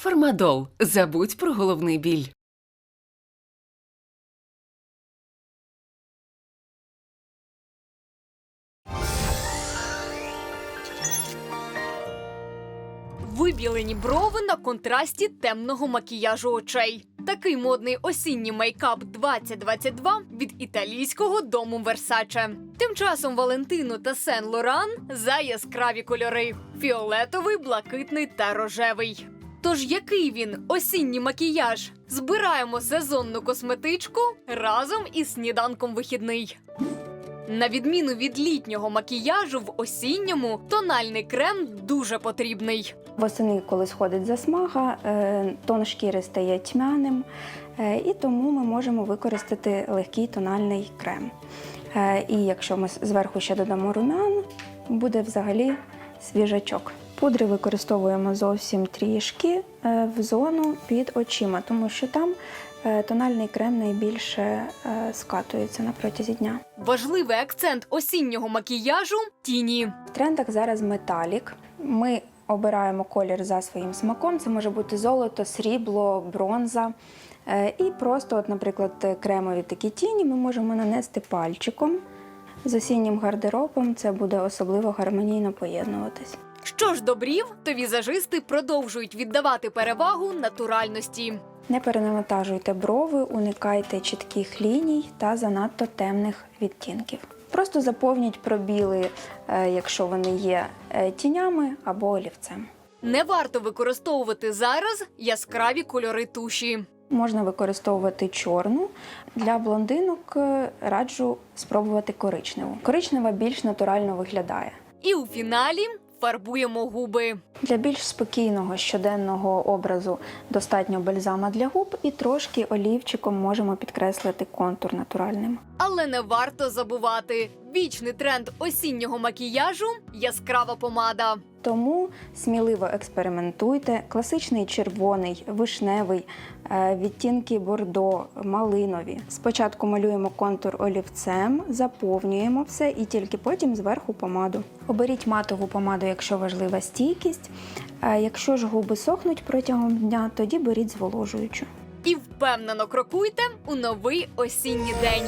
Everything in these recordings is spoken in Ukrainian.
Фармадол. Забудь про головний біль. Вибілені брови на контрасті темного макіяжу очей. Такий модний осінній мейкап 2022 від італійського дому Версаче. Тим часом Валентину та Сен Лоран за яскраві кольори: фіолетовий, блакитний та рожевий. Тож який він осінній макіяж? Збираємо сезонну косметичку разом із сніданком вихідний. На відміну від літнього макіяжу, в осінньому тональний крем дуже потрібний. Восени, коли сходить засмага, е, тон шкіри стає тьмяним, е, і тому ми можемо використати легкий тональний крем. Е, І якщо ми зверху ще додамо румян, буде взагалі свіжачок. Пудри використовуємо зовсім трішки е, в зону під очима, тому що там е, тональний крем найбільше е, скатується на протязі дня. Важливий акцент осіннього макіяжу тіні. В трендах зараз металік. Ми обираємо колір за своїм смаком. Це може бути золото, срібло, бронза. І просто, от, наприклад, кремові такі тіні ми можемо нанести пальчиком. З осіннім гардеробом це буде особливо гармонійно поєднуватись. Що ж до брів, то візажисти продовжують віддавати перевагу натуральності. Не перенавантажуйте брови, уникайте чітких ліній та занадто темних відтінків. Просто заповніть пробіли, е, якщо вони є е, тінями або олівцем. Не варто використовувати зараз яскраві кольори туші. Можна використовувати чорну. Для блондинок е, раджу спробувати коричневу. Коричнева більш натурально виглядає. І у фіналі фарбуємо губи. Для більш спокійного щоденного образу достатньо бальзама для губ і трошки олівчиком можемо підкреслити контур натуральним. Але не варто забувати вічний тренд осіннього макіяжу яскрава помада. Тому сміливо експериментуйте. Класичний червоний, вишневий, е, відтінки бордо, малинові. Спочатку малюємо контур олівцем, заповнюємо все і тільки потім зверху помаду. Оберіть матову помаду, якщо важлива стійкість. Якщо ж губи сохнуть протягом дня, тоді беріть зволожуючу. І впевнено крокуйте у новий осінній день.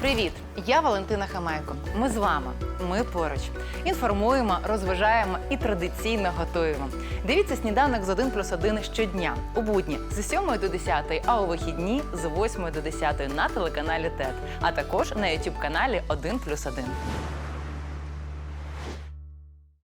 Привіт! Я Валентина Хамайко. Ми з вами. Ми поруч. Інформуємо, розважаємо і традиційно готуємо. Дивіться сніданок з 1 плюс 1 щодня у будні з 7 до 10, а у вихідні з 8 до 10 на телеканалі ТЕТ, а також на youtube каналі 1 плюс 1.